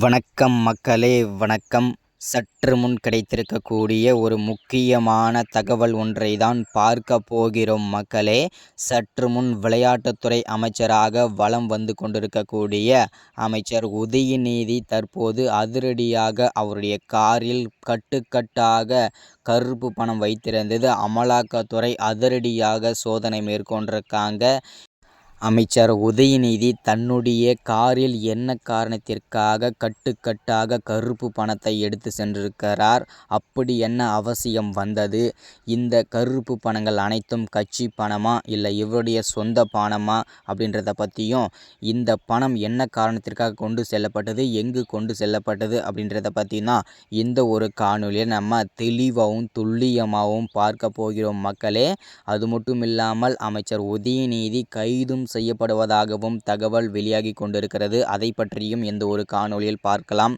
வணக்கம் மக்களே வணக்கம். சற்று முன் கிடைத்திருக்கக்கூடிய ஒரு முக்கியமான தகவல் ஒன்றை தான் பார்க்க போகிறோம் மக்களே. சற்று முன் விளையாட்டுத்துறை அமைச்சராக வலம் வந்து கொண்டிருக்கக்கூடிய அமைச்சர் உதயநிதி தற்போது அதிரடியாக அவருடைய காரில் கட்டுக்கட்டாக கருப்பு பணம் வைத்திருந்தது. அமலாக்கத்துறை அதிரடியாக சோதனை மேற்கொண்டிருக்காங்க. அமைச்சர் உதயநிதி தன்னுடைய காரில் என்ன காரணத்திற்காக கட்டுக்கட்டாக கருப்பு பணத்தை எடுத்து சென்றிருக்கிறார்? அப்படி என்ன அவசியம் வந்தது? இந்த கருப்பு பணங்கள் அனைத்தும் கட்சி பணமா? இல்லை இவருடைய சொந்த பணமா? அப்படின்றத பற்றியும் இந்த பணம் என்ன காரணத்திற்காக கொண்டு செல்லப்பட்டது? எங்கு கொண்டு செல்லப்பட்டது? அப்படின்றத பற்றினா இந்த ஒரு காணொலியை நம்ம தெளிவாகவும் துல்லியமாகவும் பார்க்க போகிறோம் மக்களே. அது மட்டும் இல்லாமல் அமைச்சர் உதயநிதி கைதும் செய்யப்படுவதாகவும் தகவல் வெளியாகி கொண்டிருக்கிறது. அதை பற்றியும் இந்த ஒரு காணொலியில் பார்க்கலாம்.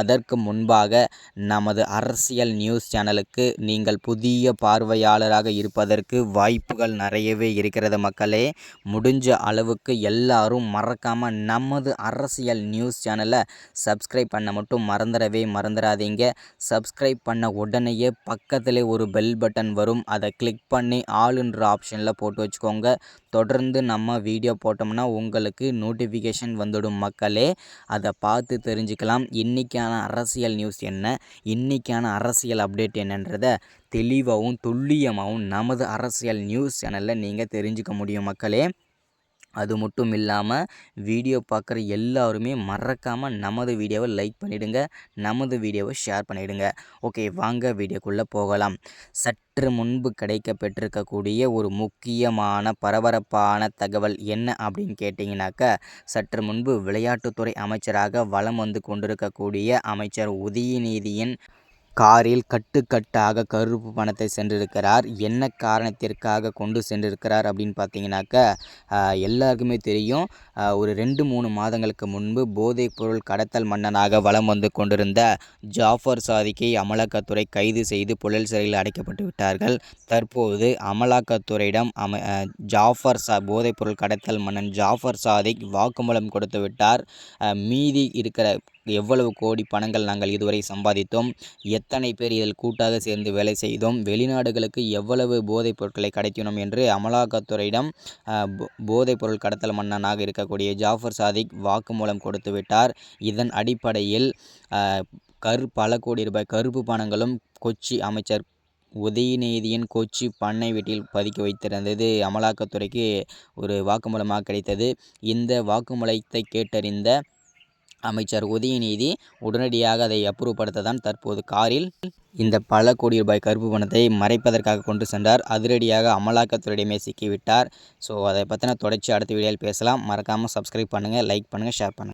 அதற்கு முன்பாக நமது அரசியல் நியூஸ் சேனலுக்கு நீங்கள் புதிய பார்வையாளராக இருப்பதற்கு வாய்ப்புகள் நிறையவே இருக்கிறது மக்களே. முடிஞ்ச அளவுக்கு எல்லாரும் மறக்காமல் நமது அரசியல் நியூஸ் சேனலை சப்ஸ்கிரைப் பண்ண மட்டும் மறந்துடவே மறந்துடாதீங்க. சப்ஸ்கிரைப் பண்ண உடனேயே பக்கத்தில் ஒரு பெல் பட்டன் வரும். அதை கிளிக் பண்ணி ஆளுன்ற ஆப்ஷனில் போட்டு வச்சுக்கோங்க. தொடர்ந்து நம்ம வீடியோ போட்டோம்னா உங்களுக்கு நோட்டிஃபிகேஷன் வந்துடும் மக்களே. அதை பார்த்து தெரிஞ்சுக்கலாம். இன்றைக்கான அரசியல் நியூஸ் என்ன? இன்றைக்கான அரசியல் அப்டேட் என்னன்றதை தெளிவாகவும் துல்லியமாகவும் நமது அரசியல் நியூஸ் சேனலில் நீங்கள் தெரிஞ்சுக்க முடியும் மக்களே. அது மட்டும் இல்லாமல் வீடியோ பார்க்குற எல்லாருமே மறக்காமல் நமது வீடியோவை லைக் பண்ணிவிடுங்க நமது வீடியோவை ஷேர் பண்ணிவிடுங்க ஓகே வாங்க வீடியோக்குள்ளே போகலாம். சற்று முன்பு கிடைக்க பெற்றிருக்கக்கூடிய ஒரு முக்கியமான பரபரப்பான தகவல் என்ன அப்படின்னு கேட்டிங்கனாக்கா சற்று முன்பு விளையாட்டுத்துறை அமைச்சராக வலம் வந்து கொண்டிருக்கக்கூடிய அமைச்சர் உதயநிதியின் காரில் கட்டுக்கட்டாக கருப்பு பணத்தை சென்றிருக்கிறார். என்ன காரணத்திற்காக கொண்டு சென்றிருக்கிறார் அப்படின்னு பார்த்தீங்கன்னாக்கா எல்லாருக்குமே தெரியும். ஒரு ரெண்டு மூணு மாதங்களுக்கு முன்பு போதைப் பொருள் கடத்தல் மன்னனாக வலம் வந்து கொண்டிருந்த ஜாஃபர் சாதிக்கை அமலாக்கத்துறை கைது செய்து புழல் சிறையில் அடைக்கப்பட்டு விட்டார்கள். தற்போது அமலாக்கத்துறையிடம் அம ஜாஃபர் சா போதைப் பொருள் கடத்தல் மன்னன் ஜாஃபர் சாதிக் வாக்குமூலம் கொடுத்து விட்டார். மீதி இருக்கிற எவ்வளவு கோடி பணங்கள் நாங்கள் இதுவரை சம்பாதித்தோம்? எத்தனை பேர் இதில் கூட்டாக சேர்ந்து வேலை செய்தோம்? வெளிநாடுகளுக்கு எவ்வளவு போதைப் பொருட்களை கடத்தினோம் என்று அமலாக்கத்துறையிடம் போதைப் பொருள் கடத்தல் மன்னனாக இருக்கக்கூடிய ஜாஃபர் சாதிக் வாக்குமூலம் கொடுத்து விட்டார். இதன் அடிப்படையில் கரு பல கோடி ரூபாய் கருப்பு பணங்களும் கொச்சி அமைச்சர் உதயநிதியின் கொச்சி பண்ணை வீட்டில் பதுக்கி வைத்திருந்தது. அமலாக்கத்துறைக்கு ஒரு வாக்குமூலமாக கிடைத்தது. இந்த வாக்குமூலத்தை கேட்டறிந்த அமைச்சர் உதயநிதி உடனடியாக அதை அப்ரூவ் தான் தற்போது காரில் இந்த பல கோடி ரூபாய் கருப்பு பணத்தை மறைப்பதற்காக கொண்டு சென்றார். அதிரடியாக அமலாக்கத்துறையிடமே சிக்கிவிட்டார். ஸோ அதை பற்றின தொடர்ச்சி அடுத்த வீடியோவில் பேசலாம். மறக்காமல் சப்ஸ்கிரைப் பண்ணுங்கள் லைக் பண்ணுங்கள் ஷேர் பண்ணுங்கள்